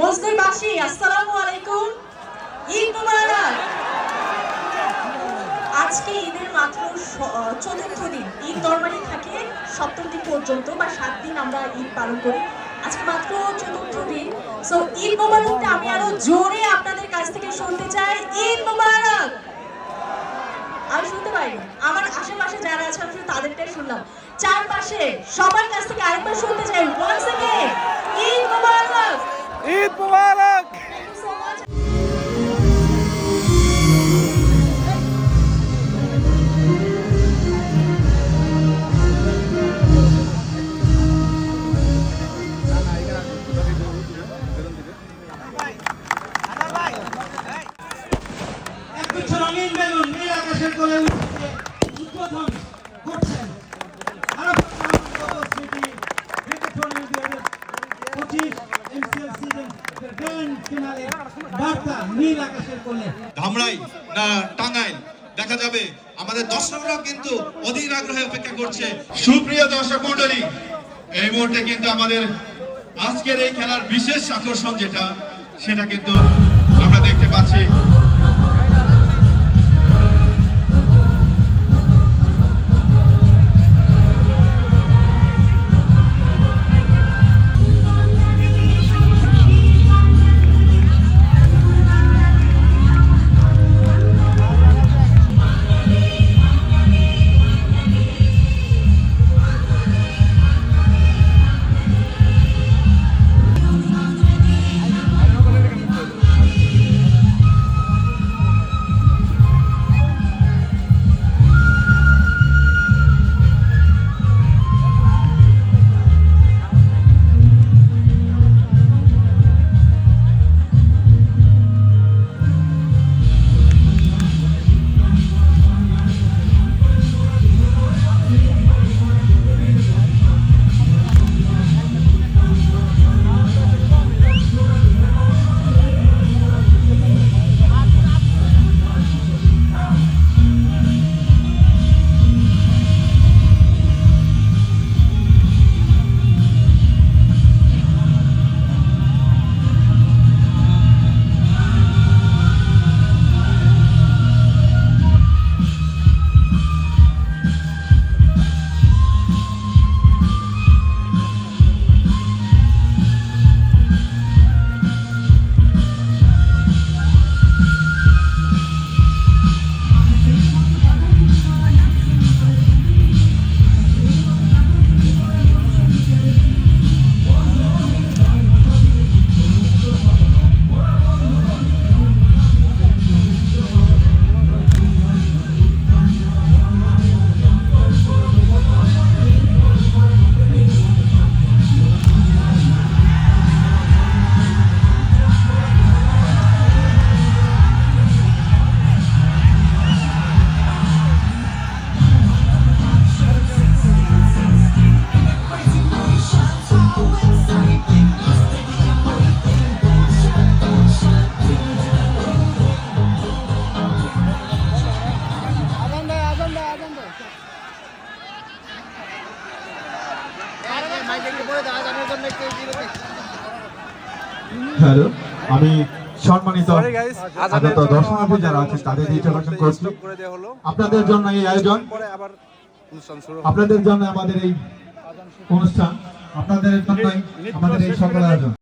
মজদুরবাসী আসসালামু আলাইকুম। ঈদ মুবারক। আজকে ঈদের মাত্র চতুর্থ দিন। ঈদ নর্মালি থাকে সপ্তম দিন পর্যন্ত বা সাত দিন আমরা ঈদ পালন করি। আজকে মাত্র চতুর্থ দিন। সো ঈদ মোবারকটা আমি আরও জোরে আপনাদের কাছ থেকে শুনতে চাই। ঈদ মোবারক! আমি শুনতে পাই আমার আশেপাশে যারা আছে, আমি তাদেরটাই শুনলাম। চারপাশে সবার কাছ থেকে আরেকবার শুনতে চাই। ওয়ান্স অ্যাগেইন ঈদ মোবারক! ঈদ মুবারক ধামরাই না টাঙ্গাইল দেখা যাবে আমাদের দর্শকরাও কিন্তু অধীর আগ্রহে অপেক্ষা করছে। সুপ্রিয় দর্শক মন্ডলী এই মুহূর্তে কিন্তু আমাদের আজকের এই খেলার বিশেষ আকর্ষণ যেটা সেটা কিন্তু আমরা দেখতে পাচ্ছি। হ্যালো আমি সম্মানিত আগত জন্য দর্শনার্থী যারা আছে তাদের করছি। আপনাদের জন্য এই আয়োজন। আপনাদের জন্য আমাদের এই অনুষ্ঠান। আপনাদের জন্যই আমাদের এই সকল আয়োজন।